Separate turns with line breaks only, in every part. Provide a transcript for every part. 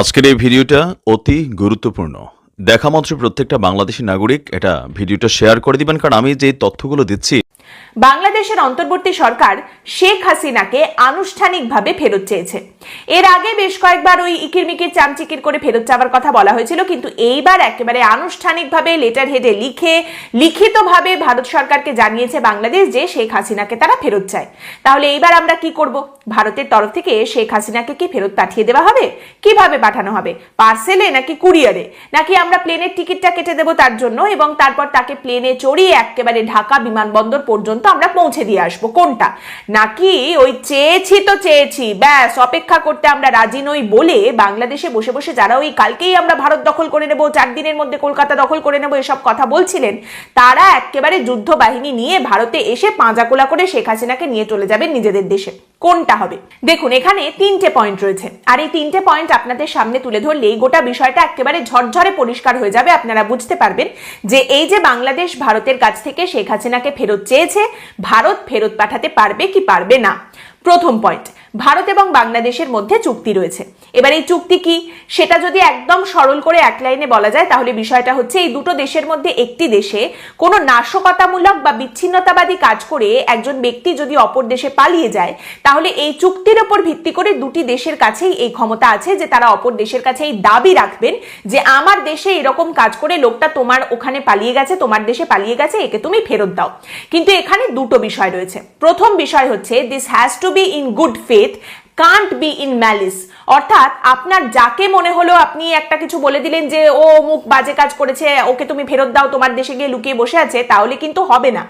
আজকের এই ভিডিওটা অতি গুরুত্বপূর্ণ। দেখা মাত্র প্রত্যেকটা বাংলাদেশি নাগরিক এটা ভিডিওটা শেয়ার করে দিবেন, কারণ আমি যে তথ্যগুলো দিচ্ছি
বাংলাদেশের অন্তর্বর্তী সরকার শেখ হাসিনাকে আনুষ্ঠানিকভাবে ফেরত চেয়েছে। এর আগে বেশ কয়েকবার ওই ইকিরমিকির চামচিকির করে ফেরত চাওয়ার কথা বলা হয়েছিল, কিন্তু এইবার একেবারে আনুষ্ঠানিকভাবে লেটার হেডে লিখে, লিখিতভাবে ভারত সরকারকে জানিয়েছে বাংলাদেশ যে শেখ হাসিনাকে তারা ফেরত চায়। তাহলে এইবার আমরা কি করব? ভারতের তরফ থেকে শেখ হাসিনাকে কি ফেরত পাঠিয়ে দেওয়া হবে? কীভাবে পাঠানো হবে? পার্সেলে নাকি কুরিয়ারে? নাকি আমরা প্লেনের টিকিটটা কেটে দেবো তার জন্য এবং তারপর তাকে প্লেনে চড়িয়ে একেবারে ঢাকা বিমানবন্দর পর্যন্ত আমরা পৌঁছে দিয়ে আসব। কোনটা? নাকি ওই চেয়েছি তো চেয়েছি। ব্যাস, অপেক্ষা করতে আমরা রাজি নই বলে বাংলাদেশে বসে বসে যারা ওই কালকেই আমরা ভারত দখল করে নেব, চার দিনের মধ্যে কলকাতা দখল করে নেব, এসব কথা বলছিলেন, তারা একেবারে যুদ্ধ বাহিনী নিয়ে ভারতে এসে পাঁজাকোলা করে শেখ হাসিনাকে নিয়ে চলে যাবেন নিজেদের দেশে। কোনটা হবে? দেখুন, এখানে তিনটে পয়েন্ট রয়েছে। আর এই তিনটে পয়েন্ট আপনাদের সামনে তুলে ধরলেই গোটা বিষয়টা একেবারে ঝরঝরে পরিষ্কার হয়ে যাবে। আপনারা বুঝতে পারবেন যে এই যে বাংলাদেশ ভারতের কাছ থেকে শেখ হাসিনাকে ফেরত চেয়েছে ভারত ফেরত পাঠাতে পারবে কি পারবে না। প্রথম পয়েন্ট ভারত এবং বাংলাদেশের মধ্যে চুক্তি রয়েছে। এবার এই চুক্তি কি? সেটা যদি একদম সরল করে এক লাইনে বলা যায়, তাহলে বিষয়টা হচ্ছে এই দুটো দেশের মধ্যে একটি দেশে কোনো নাশকতামূলক বা বিচ্ছিন্নতাবাদী কাজ করে একজন ব্যক্তি যদি অপর দেশে পালিয়ে যায়, তাহলে এই চুক্তির ওপর ভিত্তি করে দুটি দেশের কাছেই এই ক্ষমতা আছে যে তারা অপর দেশের কাছে এই দাবি রাখবেন যে আমার দেশে এরকম কাজ করে লোকটা তোমার ওখানে পালিয়ে গেছে, তোমার দেশে পালিয়ে গেছে, একে তুমি ফেরত দাও। কিন্তু এখানে দুটো বিষয় রয়েছে। প্রথম বিষয় হচ্ছে this has to be in good faith can't be in malice অর্থাৎ আপনার যাকে মনে হলো আপনি একটা কিছু বলে দিলেন যে, ও মুখ বাজে কাজ করেছে, ওকে তুমি ফেরত দাও, তোমার দেশে গিয়ে লুকিয়ে বসে আছে, তাহলে কিন্তু হবে না।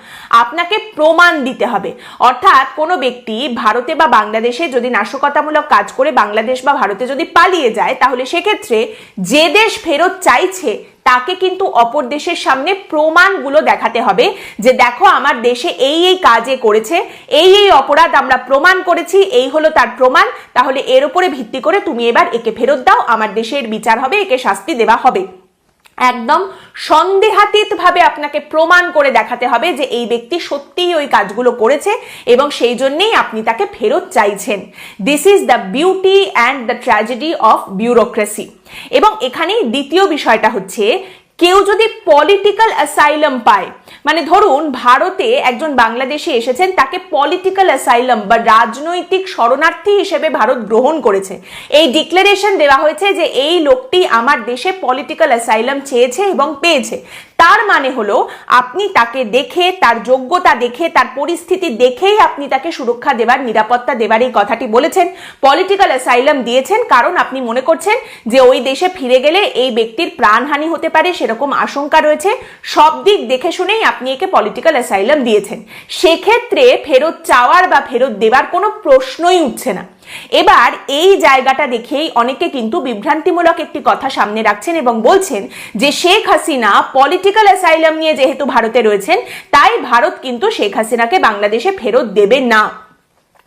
আপনাকে প্রমাণ দিতে হবে। অর্থাৎ কোনো ব্যক্তি ভারতে বা বাংলাদেশে যদি নাশকতামূলক কাজ করে বাংলাদেশ বা ভারতে যদি পালিয়ে যায়, তাহলে সেক্ষেত্রে যে দেশ ফেরত চাইছে তাকে কিন্তু অপর দেশের সামনে প্রমাণগুলো দেখাতে হবে যে দেখো, আমার দেশে এই এই কাজে করেছে, এই এই অপরাধ আমরা প্রমাণ করেছি, এই হলো তার প্রমাণ, তাহলে এর উপরে ভিত্তি করে তুমি এবার একে ফেরত দাও, আমার দেশের বিচার হবে, একে শাস্তি দেওয়া হবে। একদম সন্দেহাতীত ভাবে আপনাকে প্রমাণ করে দেখাতে হবে যে এই ব্যক্তি সত্যিই ওই কাজগুলো করেছে এবং সেই জন্যেই আপনি তাকে ফেরত চাইছেন। This is the beauty and the tragedy of bureaucracy এবং এখানেই দ্বিতীয় বিষয়টা হচ্ছে কেউ যদি পলিটিক্যাল অ্যাসাইলাম পায় মানে ধরুন ভারতে একজন বাংলাদেশি এসেছেন, তাকে পলিটিক্যাল অ্যাসাইলাম বা রাজনৈতিক শরণার্থী হিসেবে ভারত গ্রহণ করেছে। এই ডিক্লারেশন দেওয়া হয়েছে যে এই লোকটি আমার দেশে পলিটিক্যাল অ্যাসাইলাম চেয়েছে এবং পেয়েছে। তার মানে হলো আপনি তাকে দেখে, তার যোগ্যতা দেখে, তার পরিস্থিতি দেখেই আপনি তাকে সুরক্ষা দেবার, নিরাপত্তা দেবার এই কথাটি বলেছেন। পলিটিক্যাল অ্যাসাইলাম দিয়েছেন কারণ আপনি মনে করছেন যে ওই দেশে ফিরে গেলে এই ব্যক্তির প্রাণহানি হতে পারে সেরকম আশঙ্কা রয়েছে। সব দিক দেখে শুনেই আপনি একে পলিটিক্যাল অ্যাসাইলাম দিয়েছেন। সেক্ষেত্রে ফেরত চাওয়ার বা ফেরত দেবার কোনো প্রশ্নই উঠছে না। এবার এই জায়গাটা দেখেই অনেকে কিন্তু বিভ্রান্তিমূলক একটি কথা সামনে রাখছেন এবং বলছেন যে শেখ হাসিনা পলিটিক্যাল অ্যাসাইলাম নিয়ে যেহেতু ভারতে রয়েছেন, তাই ভারত কিন্তু শেখ হাসিনাকে বাংলাদেশে ফেরত দেবে না।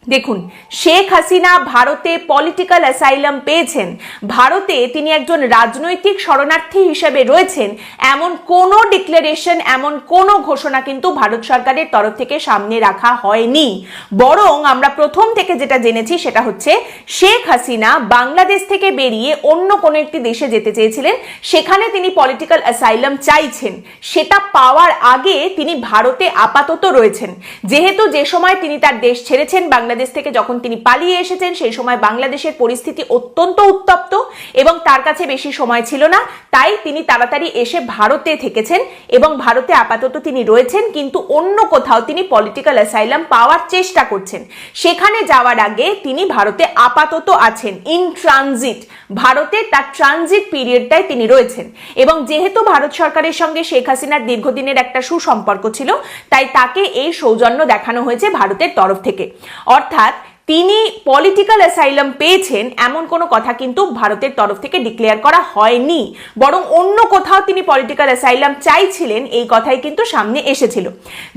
দেখুন, শেখ হাসিনা ভারতে পলিটিক্যাল অ্যাসাইলাম পেয়েছেন। ভারতে তিনি একজন রাজনৈতিক শরণার্থী হিসেবে রয়েছেন। এমন কোনো ডিক্লারেশন এমন কোনো ঘোষণা কিন্তু ভারত সরকারের তরফ থেকে সামনে রাখা হয়নি। বরং আমরা প্রথম থেকে যেটা জেনেছি সেটা হচ্ছে, শেখ হাসিনা বাংলাদেশ থেকে বেরিয়ে অন্য কোনো একটি দেশে যেতে চেয়েছিলেন। সেখানে তিনি পলিটিক্যাল অ্যাসাইলাম চাইছেন। সেটা পাওয়ার আগে তিনি ভারতে আপাতত রয়েছেন। যেহেতু যে সময় তিনি তার দেশ ছেড়েছেন বাংলাদেশ থেকে যখন তিনি পালিয়ে এসেছেন, সেই সময় বাংলাদেশের পরিস্থিতি অত্যন্ত উত্তপ্ত এবং তার কাছে বেশি সময় ছিল না। তাই তিনি তাড়াতাড়ি এসে ভারতে থেকেছেন এবং ভারতে আপাতত তিনি রয়েছেন, কিন্তু অন্য কোথাও তিনি পলিটিক্যাল অ্যাসাইলাম পাওয়ার চেষ্টা করছেন। সেখানে যাওয়ার আগে তিনি ভারতে আপাতত আছেন ইন ট্রানজিট ভারতে তার ট্রানজিট পিরিয়ডটায় তিনি রয়েছেন এবং যেহেতু ভারত সরকারের সঙ্গে শেখ হাসিনার দীর্ঘদিনের একটা সুসম্পর্ক ছিল, তাই তাকে এই সৌজন্য দেখানো হয়েছে ভারতের তরফ থেকে। অর্থাৎ তিনি পলিটিক্যাল অ্যাসাইলাম পেয়েছেন এমন কোনো কথা কিন্তু ভারতের তরফ থেকে ডিক্লেয়ার করা হয়নি। বরং অন্য কোথাও তিনি পলিটিক্যাল অ্যাসাইলাম চাইছিলেন, এই কথাই কিন্তু সামনে এসেছিল।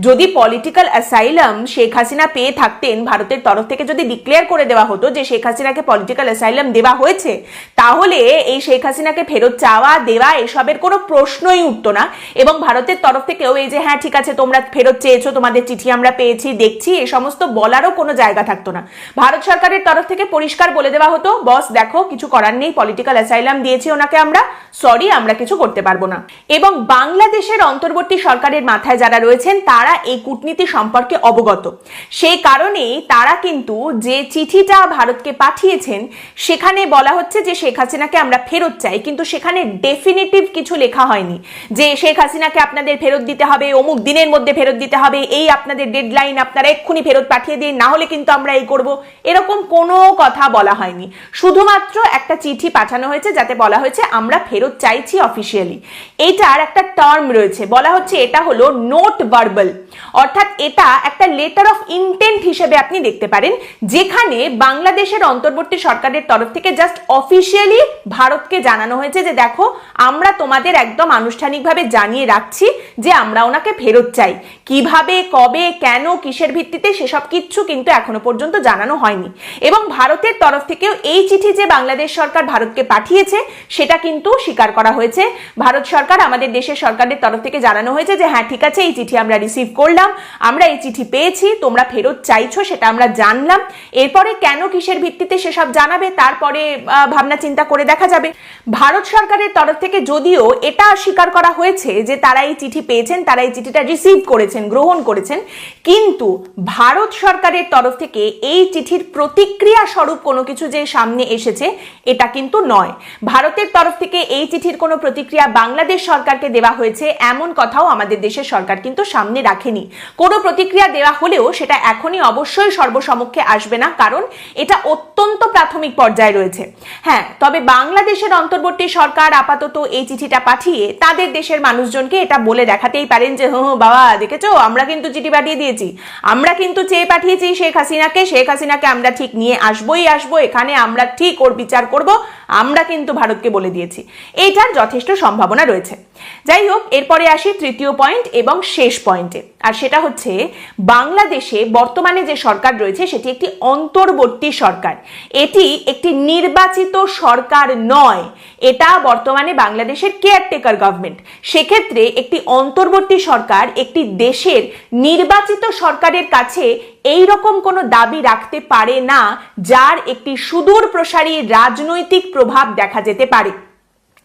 যদি পলিটিক্যাল অ্যাসাইলাম শেখ হাসিনা পেয়ে থাকতেন, ভারতের তরফ থেকে যদি ডিক্লেয়ার করে দেওয়া হতো যে শেখ হাসিনাকে পলিটিক্যাল অ্যাসাইলাম দেওয়া হয়েছে, তাহলে এই শেখ হাসিনাকে ফেরত চাওয়া, দেওয়া এসবের কোনো প্রশ্নই উঠতো না। এবং ভারতের তরফ থেকেও এই যে হ্যাঁ ঠিক আছে, তোমরা ফেরত চেয়েছো, তোমাদের চিঠি আমরা পেয়েছি, দেখছি, এ সমস্ত বলারও কোনো জায়গা থাকতো না। ভারত সরকারের তরফ থেকে পরিষ্কার বলে দেওয়া হতো, বস, দেখো, কিছু করার নেই পলিটিক্যাল অ্যাসাইলাম দিয়েছি ওনাকে আমরা সরি আমরা কিছু করতে পারব না। এবং বাংলাদেশের অন্তর্বর্তী সরকারের মাথায় যারা রয়েছেন, তারা এই কূটনীতি সম্পর্কে অবগত। সেই কারণেই তারা কিন্তু যে চিঠিটা ভারতকে পাঠিয়েছেন, সেখানে বলা হচ্ছে যে শেখ হাসিনাকে আমরা ফেরত চাই, কিন্তু সেখানে ডেফিনেটিভ কিছু লেখা হয়নি। যে শেখ হাসিনাকে আপনাদের ফেরত দিতে হবে, অমুক দিনের মধ্যে ফেরত দিতে হবে, এই আপনাদের ডেডলাইন আপনারা এক্ষুনি ফেরত পাঠিয়ে দিন, না হলে কিন্তু আমরা এই করব এরকম কোনো কথা বলা হয়নি। শুধুমাত্র একটা চিঠি পাঠানো হয়েছে যাতে বলা হয়েছে, আমরা ফেরত চাইছি অফিসিয়ালি এটার একটা টার্ম রয়েছে। বলা হচ্ছে এটা হলো নোট ভার্বাল অর্থাৎ এটা একটা লেটার অফ ইন্টেন্ট হিসেবে আপনি দেখতে পারেন, যেখানে বাংলাদেশের অন্তর্বর্তী সরকারের তরফ থেকে জাস্ট অফিসিয়ালি ভারতকে জানানো হয়েছে যে, দেখো, আমরা তোমাদের একদম আনুষ্ঠানিকভাবে জানিয়ে রাখছি যে আমরা ওনাকে ফেরত চাই। কীভাবে, কবে, কেন, কিসের ভিত্তিতে সেসব কিচ্ছু কিন্তু এখনও পর্যন্ত জানানো হয়নি। এবং ভারতের তরফ থেকেও এই চিঠি যে বাংলাদেশ সরকার ভারতকে পাঠিয়েছে, সেটা কিন্তু স্বীকার করা হয়েছে। ভারত সরকার আমাদের দেশের সরকারের তরফ থেকে জানানো হয়েছে যে হ্যাঁ ঠিক আছে, এই চিঠি আমরা রিসিভ করলাম। আমরা এই চিঠি পেয়েছি। তোমরা ফেরত চাইছো, সেটা আমরা জানলাম। এরপরে কেন, কিসের ভিত্তিতে সেসব জানাবে, তারপরে ভাবনা চিন্তা করে দেখা যাবে। ভারত সরকারের তরফ থেকে যদিও এটা স্বীকার করা হয়েছে যে, তারা এই চিঠি পেয়েছেন, তারা এই চিঠিটা রিসিভ করেছেন, গ্রহণ করেছেন। কিন্তু ভারত সরকারের তরফ থেকে এই চিঠির প্রতিক্রিয়া স্বরূপ কোনো কিছু যে সামনে এসেছে এটা কিন্তু নয়। ভারতের তরফ থেকে এই চিঠির কোনো প্রতিক্রিয়া বাংলাদেশ সরকারকে দেওয়া হয়েছে এমন কথাও আমাদের দেশের সরকার কিন্তু সামনে রাখেনি। কোনো প্রতিক্রিয়া দেওয়া হলেও সেটা এখনই অবশ্যই সর্বসমক্ষে আসবে না কারণ এটা অত্যন্ত প্রাথমিক পর্যায়ে রয়েছে। হ্যাঁ তবে বাংলাদেশের অন্তর্বর্তী সরকার আপাতত এই চিঠিটা পাঠিয়ে তাদের দেশের মানুষজনকে এটা বলে দেখাতেই পারেন যে হুঁ হুঁ, বাবা দেখেছ? আমরা কিন্তু চিঠি পাঠিয়ে দিয়েছি। আমরা কিন্তু চেয়ে পাঠিয়েছি শেখ হাসিনাকে শেখ হাসিনাকে আমরা ঠিক নিয়ে আসবোই আসব। এখানে আমরা ঠিক ওর বিচার করব। আমরা কিন্তু ভারতকে বলে দিয়েছি। এইটার যথেষ্ট সম্ভাবনা রয়েছে। যাই হোক, এরপরে আসি তৃতীয় পয়েন্ট এবং শেষ পয়েন্টে আর সেটা হচ্ছে, বাংলাদেশে বর্তমানে যে সরকার রয়েছে, সেটি একটি অন্তর্বর্তী সরকার। এটি একটি নির্বাচিত সরকার নয়। এটা বর্তমানে বাংলাদেশের কেয়ারটেকার গভর্নমেন্ট সেক্ষেত্রে একটি অন্তর্বর্তী সরকার, একটি দেশের নির্বাচিত সরকারের কাছে এই রকম কোনো দাবি রাখতে পারে না, যার একটি সুদূর প্রসারী রাজনৈতিক প্রভাব দেখা যেতে পারে।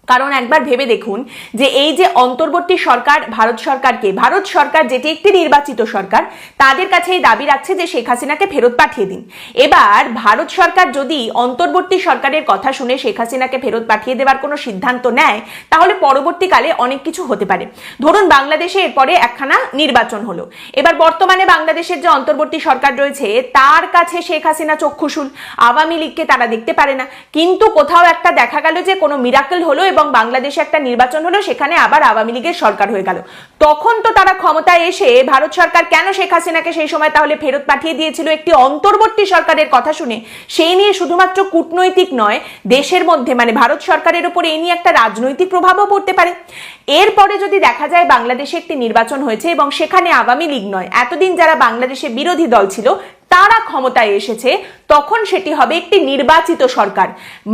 কারণ একবার ভেবে দেখুন যে এই যে অন্তর্বর্তী সরকার, ভারত সরকারকে, ভারত সরকার যেটি একটি নির্বাচিত সরকার, তাদের কাছে এই দাবি রাখছে যে শেখ হাসিনাকে ফেরত পাঠিয়ে দিন। এবার ভারত সরকার যদি অন্তর্বর্তী সরকারের কথা শুনে শেখ হাসিনাকে ফেরত পাঠিয়ে দেওয়ার কোনো সিদ্ধান্ত নেয়, তাহলে পরবর্তীকালে অনেক কিছু হতে পারে। ধরুন বাংলাদেশে এরপরে একখানা নির্বাচন হলো। এবার বর্তমানে বাংলাদেশের যে অন্তর্বর্তী সরকার রয়েছে, তার কাছে শেখ হাসিনা চক্ষুশুল। আওয়ামী লীগকে তারা দেখতে পারে না। কিন্তু কোথাও একটা দেখা গেল যে কোনো মিরাকেল হলো এবং বাংলাদেশে একটা নির্বাচন হলো, সেখানে আবার আওয়ামী লীগের সরকার হয়ে গেল। তখন তো তারা ক্ষমতায় এসে ভারত সরকার কেন শেখ হাসিনাকে সেই সময় তাহলে ফেরত পাঠিয়ে দিয়েছিল একটি অন্তর্বর্তী সরকারের কথা শুনে, সেই নিয়ে শুধুমাত্র কূটনৈতিক নয়, দেশের মধ্যে মানে ভারত সরকারের উপর এই নিয়ে একটা রাজনৈতিক প্রভাবও পড়তে পারে। এরপরে যদি দেখা যায় বাংলাদেশে একটি নির্বাচন হয়েছে এবং সেখানে আওয়ামী লীগ নয়, এতদিন যারা বাংলাদেশে বিরোধী দল ছিল তারা ক্ষমতায় এসেছে, তখন সেটি হবে একটি নির্বাচিত সরকার।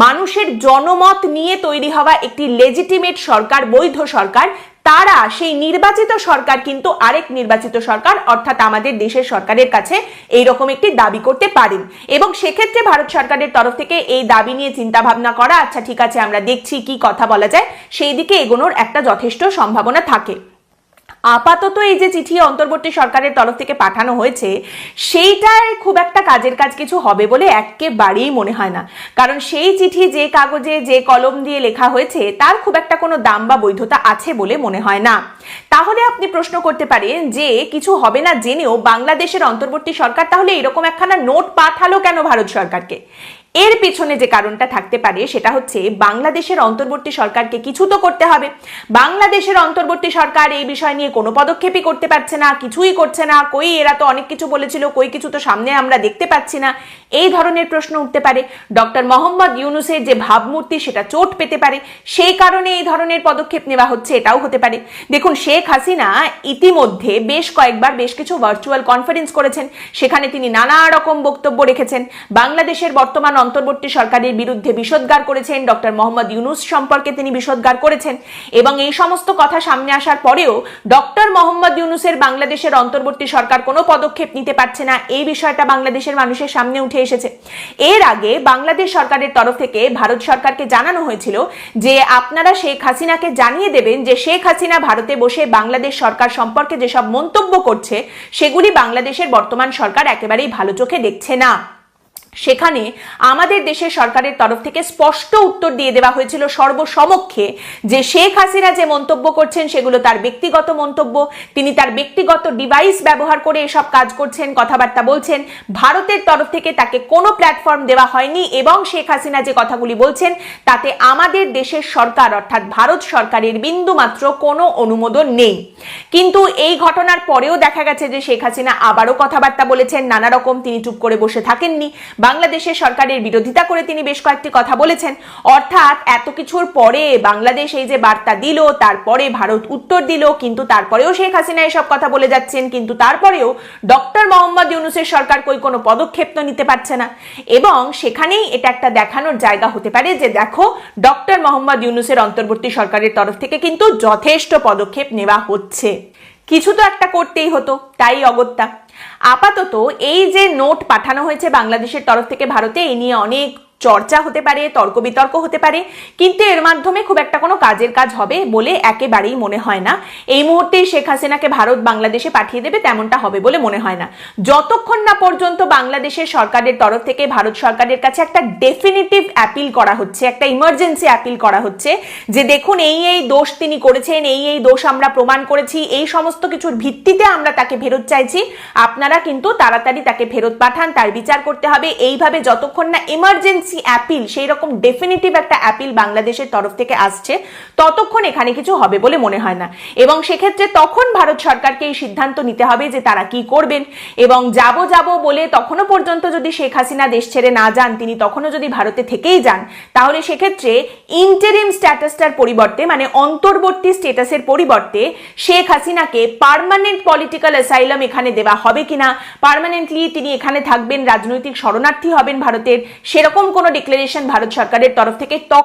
মানুষের জনমত নিয়ে তৈরি হওয়া একটি লেজিটিমেট সরকার, বৈধ সরকার, তারা সেই নির্বাচিত সরকার কিন্তু আরেক নির্বাচিত সরকার, অর্থাৎ আমাদের দেশের সরকারের কাছে এই রকম একটি দাবি করতে পারেন। এবং সেক্ষেত্রে ভারত সরকারের তরফ থেকে এই দাবি নিয়ে চিন্তা ভাবনা করা আচ্ছা ঠিক আছে, আমরা দেখছি কি কথা বলা যায়, সেই দিকে এগোনোর একটা যথেষ্ট সম্ভাবনা থাকে। আপাতত এই যে চিঠি অন্তর্বর্তী সরকারের তরফ থেকে পাঠানো হয়েছে, সেইটার খুব একটা কাজের কাজ কিছু হবে বলে একেবারেই মনে হয় না। কারণ সেই চিঠি যে কাগজে, যে কলম দিয়ে লেখা হয়েছে, তার খুব একটা কোনো দাম বা বৈধতা আছে বলে মনে হয় না। তাহলে আপনি প্রশ্ন করতে পারেন যে, কিছু হবে না জেনেও বাংলাদেশের অন্তর্বর্তী সরকার তাহলে এরকম একখানা নোট পাঠালো কেন ভারত সরকারকে? এর পেছনে যে কারণটা থাকতে পারে সেটা হচ্ছে বাংলাদেশের অন্তর্বর্তী সরকারকে কিছু তো করতে হবে? বাংলাদেশের অন্তর্বর্তী সরকার এই বিষয় নিয়ে কোনো পদক্ষেপই করতে পারছে না, কিছুই করছে না। কই এরা তো অনেক কিছু বলেছিল, কই কিছু তো সামনে আমরা দেখতে পাচ্ছি না। এই ধরনের প্রশ্ন উঠতে পারে। ডক্টর মোহাম্মদ ইউনুসের যে ভাবমূর্তি সেটা চোট পেতে পারে। সেই কারণে এই ধরনের পদক্ষেপ নেওয়া হচ্ছে, এটাও হতে পারে। দেখুন, শেখ হাসিনা ইতিমধ্যে বেশ কয়েকবার বেশ কিছু ভার্চুয়াল কনফারেন্স করেছেন। সেখানে তিনি নানা রকম বক্তব্য রেখেছেন। বাংলাদেশের বর্তমান অন্তর্বর্তী সরকারের বিরুদ্ধে বিষোদ্গার করেছেন ডক্টর মোহাম্মদ ইউনুস সম্পর্কে তিনি বিষোদ্গার করেছেন। এবং এই সমস্ত কথা সামনে আসার পরেও ডক্টর মোহাম্মদ ইউনুসের বাংলাদেশের অন্তর্বর্তী সরকার কোনো পদক্ষেপ নিতে পারছে না, এই বিষয়টা বাংলাদেশের মানুষের সামনে উঠে এসেছে। এর আগে বাংলাদেশ সরকারের তরফ থেকে ভারত সরকারকে জানানো হয়েছিল যে আপনারা শেখ হাসিনাকে জানিয়ে দেবেন যে শেখ হাসিনা ভারতে বসে বাংলাদেশ সরকার সম্পর্কে যেসব মন্তব্য করছে, সেগুলি বাংলাদেশের বর্তমান সরকার একেবারেই ভালো চোখে দেখছে না। সেখানে আমাদের দেশের সরকারের তরফ থেকে স্পষ্ট উত্তর দিয়ে দেওয়া হয়েছিল সর্বসমক্ষে যে শেখ হাসিনা যে মন্তব্য করছেন সেগুলো তার ব্যক্তিগত মন্তব্য, তিনি তার ব্যক্তিগত ডিভাইস ব্যবহার করে এসব কাজ করছেন, কথাবার্তা বলছেন। ভারতের তরফ থেকে তাকে কোনো প্ল্যাটফর্ম দেওয়া হয়নি এবং শেখ হাসিনা যে কথাগুলি বলছেন, তাতে আমাদের দেশের সরকার অর্থাৎ ভারত সরকারের বিন্দুমাত্র কোনো অনুমোদন নেই। কিন্তু এই ঘটনার পরেও দেখা গেছে যে শেখ হাসিনা আবারও কথাবার্তা বলেছেন, নানা রকম তিনি চুপ করে বসে থাকেননি। বাংলাদেশের সরকারের বিরোধিতা করে তিনি বেশ কয়েকটি কথা বলেছেন। অর্থাৎ এত কিছুর পরে বাংলাদেশ এই যে বার্তা দিল, তারপরে ভারত উত্তর দিল, কিন্তু তারপরেও শেখ হাসিনা এসব কথা বলে যাচ্ছেন, কিন্তু তারপরেও ডক্টর মোহাম্মদ ইউনুসের সরকার কই কোনো পদক্ষেপ তো নিতে পারছে না। এবং সেখানেই এটা একটা দেখানোর জায়গা হতে পারে যে দেখো, ডক্টর মোহাম্মদ ইউনুসের অন্তর্বর্তী সরকারের তরফ থেকে কিন্তু যথেষ্ট পদক্ষেপ নেওয়া হচ্ছে। কিছু তো একটা করতেই হতো, তাই অগত্যা। আপাতত এই যে নোট পাঠানো হয়েছে বাংলাদেশের তরফ থেকে ভারতে এই নিয়ে অনেক চর্চা হতে পারে তর্ক বিতর্ক হতে পারে, কিন্তু এর মাধ্যমে খুব একটা কোনো কাজের কাজ হবে বলে একেবারেই মনে হয় না। এই মুহূর্তে শেখ হাসিনাকে ভারত বাংলাদেশে পাঠিয়ে দেবে তেমনটা হবে বলে মনে হয় না। যতক্ষণ না পর্যন্ত বাংলাদেশের সরকারের তরফ থেকে ভারত সরকারের কাছে একটা ডেফিনিটিভ অ্যাপিল করা হচ্ছে, একটা ইমার্জেন্সি অ্যাপিল করা হচ্ছে, যে দেখুন এই এই দোষ তিনি করেছেন, এই এই দোষ আমরা প্রমাণ করেছি, এই সমস্ত কিছুর ভিত্তিতে আমরা তাকে ফেরত চাইছি, আপনারা কিন্তু তাড়াতাড়ি তাকে ফেরত পাঠান, তার বিচার করতে হবে। এইভাবে যতক্ষণ না ইমার্জেন্সি অ্যাপিল সেই রকম ডেফিনিটিভ একটা অ্যাপিল বাংলাদেশের তরফ থেকে আসছে, ততক্ষণ এখানে কিছু হবে বলে মনে হয় না। এবং সেক্ষেত্রে তখন ভারত সরকারকে এই সিদ্ধান্ত নিতে হবে যে তারা কি করবেন। এবং যাব যাব বলে তখনও পর্যন্ত যদি শেখ হাসিনা দেশ ছেড়ে না যান, তিনি তখনও যদি ভারতে থেকেই যান, তাহলে সেক্ষেত্রে ইন্টারিম স্ট্যাটাসটার পরিবর্তে মানে অন্তর্বর্তী স্ট্যাটাসের পরিবর্তে শেখ হাসিনাকে পারমানেন্ট পলিটিক্যাল অ্যাসাইলাম এখানে দেওয়া হবে কিনা পার্মানেন্টলি তিনি এখানে থাকবেন, রাজনৈতিক শরণার্থী হবেন ভারতের, সেরকম কোনো ডিক্লারেশন ভারত সরকারের তরফ থেকে